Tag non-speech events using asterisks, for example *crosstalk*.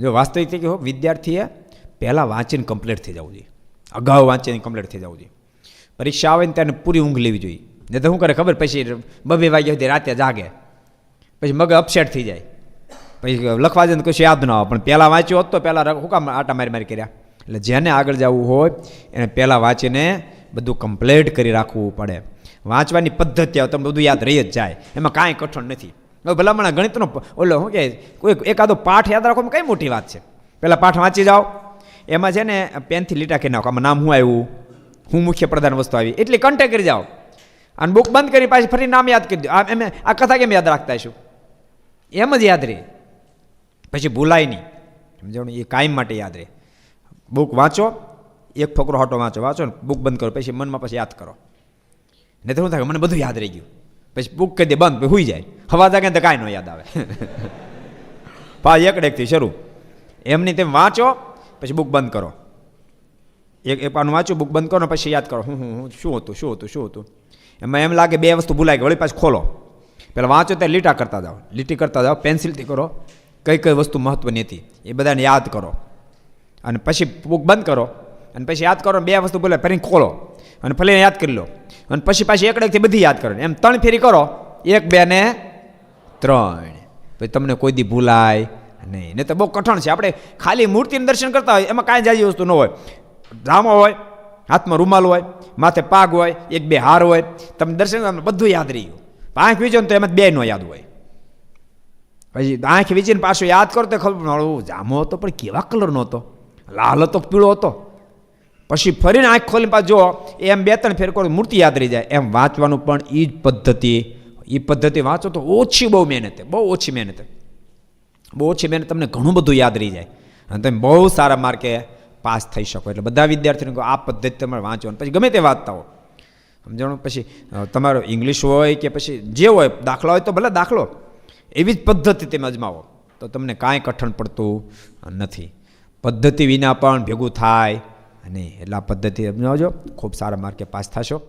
જો વાસ્તવિક કે હો, વિદ્યાર્થીએ પહેલાં વાંચીને કમ્પ્લીટ થઈ જવું જોઈએ. અગાઉ વાંચીને કમ્પ્લીટ થઈ જવું જોઈએ. પરીક્ષા આવે ને ત્યારે પૂરી ઊંઘ લેવી જોઈએ. નહીં તો શું કરે ખબર? પછી બબે વાગ્યા સુધી રાતે જાગે. પછી મગજ અપસેટ થઈ જાય. પછી લખવા જાય ને કશું યાદ ન આવે. પણ પહેલાં વાંચ્યું હોત તો પહેલાં શું કામ આટા મારી મારી કર્યા? એટલે જેને આગળ જવું હોય, એને પહેલાં વાંચીને બધું કમ્પ્લીટ કરી રાખવું પડે. વાંચવાની પદ્ધતિ આવે તમને બધું યાદ રહી જ જાય. એમાં કાંઈ કઠણ નથી. ભલામણ ગણિતનો ઓલો શું કહે? કોઈ એકાદો પાઠ યાદ રાખવામાં કઈ મોટી વાત છે? પહેલાં પાઠ વાંચી જાઓ. એમાં છે ને પેનથી લીટા કરી નાખો. આમાં નામ શું આવ્યું? હું મુખ્ય પ્રધાન વસ્તુ આવી. એટલી કન્ટેક કરી જાઓ. અને બુક બંધ કરી પાછી ફરી નામ યાદ કરી દો. આ એમ, આ કથા કેમ યાદ રાખતા હશું? એમ જ યાદ રહે. પછી ભૂલાય નહીં. સમજાવણ એ કાયમ માટે યાદ રહે. બુક વાંચો. એક ફકરો હાટો વાંચો. વાંચો ને બુક બંધ કરો. પછી મનમાં પછી યાદ કરો. નહીં તો શું થાય? મને બધું યાદ રહી ગયું. પછી બુક કરી દે, બંધ પછી હુઈ જાય. હવા જાગે તો કાંઈ ન યાદ આવે. *laughs* પા એકડેકથી શરૂ. એમની તેમ વાંચો, પછી બુક બંધ કરો. એક એ પાનું વાંચો બુક બંધ કરો ને પછી યાદ કરો. હું હું હું, શું હતું શું હતું શું હતું? એમાં એમ લાગે બે વસ્તુ ભૂલાઈ ગઈ, વળી પાછી ખોલો. પહેલાં વાંચો ત્યારે લીટા કરતા જાઓ. લીટી કરતા જાઓ, પેન્સિલથી કરો. કઈ કઈ વસ્તુ મહત્ત્વની હતી, એ બધાને યાદ કરો. અને પછી બુક બંધ કરો. અને પછી યાદ કરો બે વસ્તુ બોલે ફરીને ખોલો. અને ફરીને યાદ કરી લો. અને પછી પાછી એકડેકથી બધી યાદ કરો. એમ ત્રણ ફેરી કરો. એક, બે ને ત્રણ. પછી તમને કોઈ દી ભૂલાય નહીં. નહીં તો બહુ કઠણ છે. આપણે ખાલી મૂર્તિનું દર્શન કરતા હોય, એમાં કાંઈ જાજી વસ્તુ ન હોય. ડ્રામો હોય, હાથમાં રૂમાલ હોય, માથે પાગ હોય, એક, બે હાર હોય. તમને દર્શન બધું યાદ રહી ગયું આંખ વીજો ને તો એમાં બે નો યાદ હોય. પછી આંખ વીચીને પાછું યાદ કરો તો ખબર જામો હતો, પણ કેવા કલરનો હતો? લાલ હતો પીળો હતો? પછી ફરીને આંખ ખોલીને પાછું જો એમ બે ત્રણ ફેર કરો મૂર્તિ યાદ રહી જાય. એમ વાંચવાનું પણ એ જ પદ્ધતિ. એ પદ્ધતિ વાંચો તો ઓછી બહુ મહેનત બહુ ઓછી મહેનત બહુ ઓછી મહેનત તમને ઘણું બધું યાદ રહી જાય. અને તમે બહુ સારા માર્કે પાસ થઈ શકો. એટલે બધા વિદ્યાર્થીઓને આ પદ્ધતિ તમારે વાંચવાનું. પછી ગમે તે વાંચતા હો. સમજાણું? પછી તમારો ઇંગ્લિશ હોય કે પછી જે હોય, દાખલા હોય તો ભલે દાખલો. એવી જ પદ્ધતિ તમે અજમાવો, તો તમને કાંઈ કઠણ પડતું નથી. પદ્ધતિ વિના પણ ભેગું થાય. નહીં એટલે આ પદ્ધતિ અપનાવજો. ખૂબ સારા માર્કે પાસ થશો.